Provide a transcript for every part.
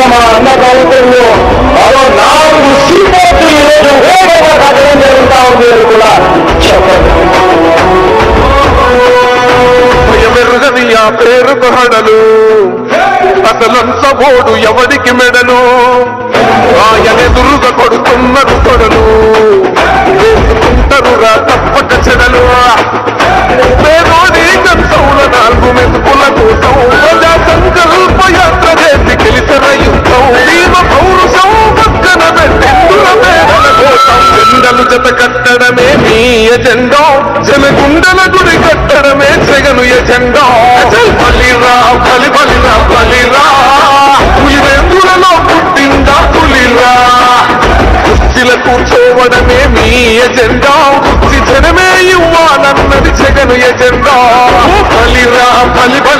చేసిన మా అన్న ప్రభుత్వంలో మరో నాలుగు సీపోర్ట్లు ఈరోజు వేగంగా కట్టడం జరుగుతా ఉంది అని కూడా చెప్పండి భయమెరుగని ఆ పేరుకు హడలు అసలంచబోడు ఎవడికి మెడలు? ఆయనెదురుగా కొడుతున్నారు కొడలు. వేసుకుంటారు తప్పక చెడలు. పేదోడి కంచౌల నాలుగు మెతుకుల కోసం ఎజెండా జనగుండల గుడి కట్టడమే జగను ఎజెండా అచల్ బలిరా బలి బలిరా బలిరా. పులివెందులలో పుట్టిందా పులిరా? కుర్చీల కూర్చోవడమే మీ ఎజెండా కుర్చీ జనమే ఇవ్వాలన్నది జగను ఎజెండా బలిరా బలి బలిరా.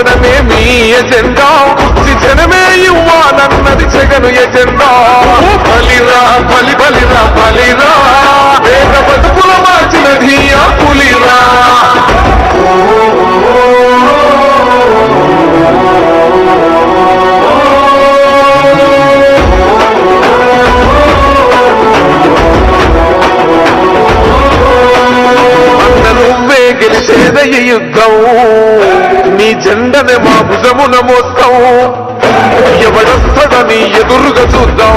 కూర్చోవడమే మీ ఎజెండా. కుర్చీ జనమే ఇవ్వాలన్నది జగను ఎజెండా. బలిరా బలి బలిరా బలిరా. వేద బతుకుల మార్చినది ఆ పులిరా. గెలిచేదయ్య యుద్ధం. జెండనే మా భుజమున మోస్తాం ఎవడొస్తాడని ఎదురుగా చూద్దాం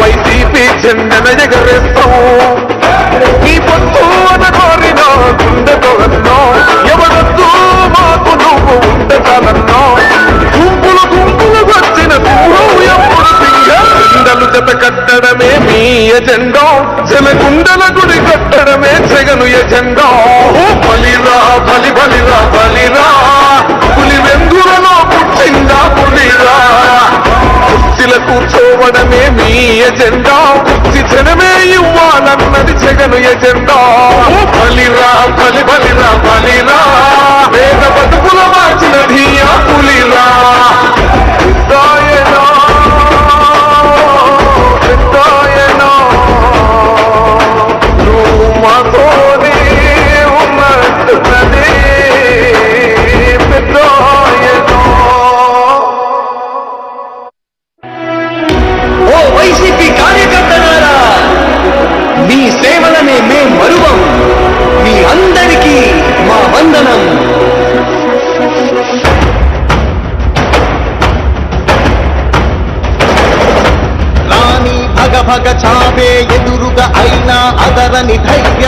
వైసీపీ జెండన ఎగరేస్తాం ఈ పొత్తు అని కోరిన గుండెతో అన్నో. ఎవడొద్దు మాకు నువ్వు ఉండటానన్నో గుంపులు గుంపులు వచ్చిన దూరం ఎప్పుడు సింగలు జత కట్టడమే మీ ఎజెండా. జనగుండల గుడి కట్టడమే జగను ఎజెండా. బలిరా బలి బలిరా బలి కూర్చోవడమే మీ ఎజెండా. కుర్చీ జనమే ఇవ్వాలన్నది జగను ఎజెండా. బలి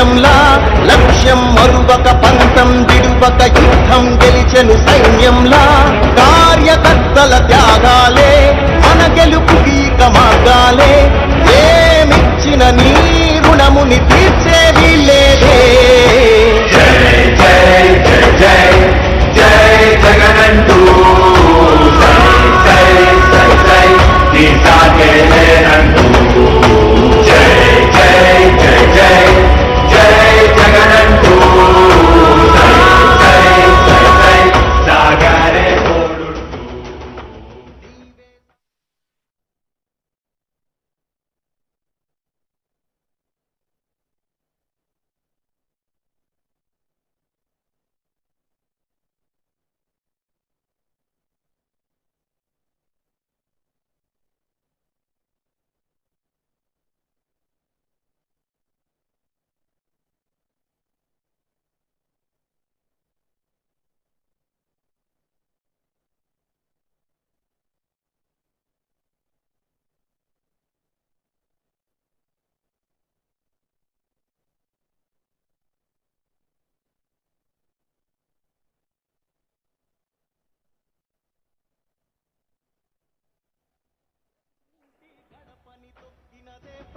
సైన్యంలా లక్ష్యం మరువక పంతం దిడువక యుద్ధం గెలిచెను సైన్యంలా. కార్యకర్తల త్యాగాలే మన గెలుపుకి ఇక మార్గాలే. ఏమిచ్చిన నీ రుణముని తీర్చేది లేదే. జై జై జై.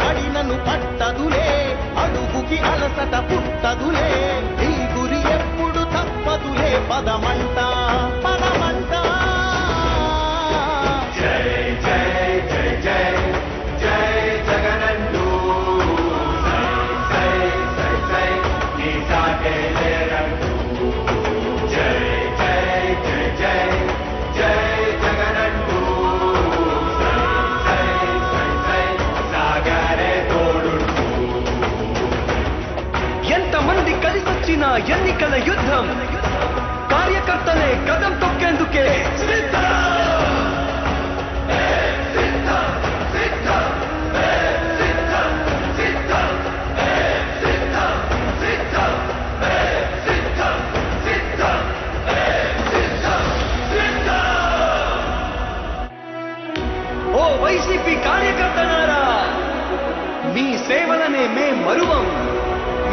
పడినను పట్టదులే అడుగుకి అలసట పుట్టదులే. నీ గురి ఎప్పుడు తప్పదులే పదమంటా. ఎన్నికల యుద్ధం. కార్యకర్తలే కదం తొక్కేందుకే. ఓ వైసీపీ కార్యకర్తనారా మీ సేవలనే మే మరువం.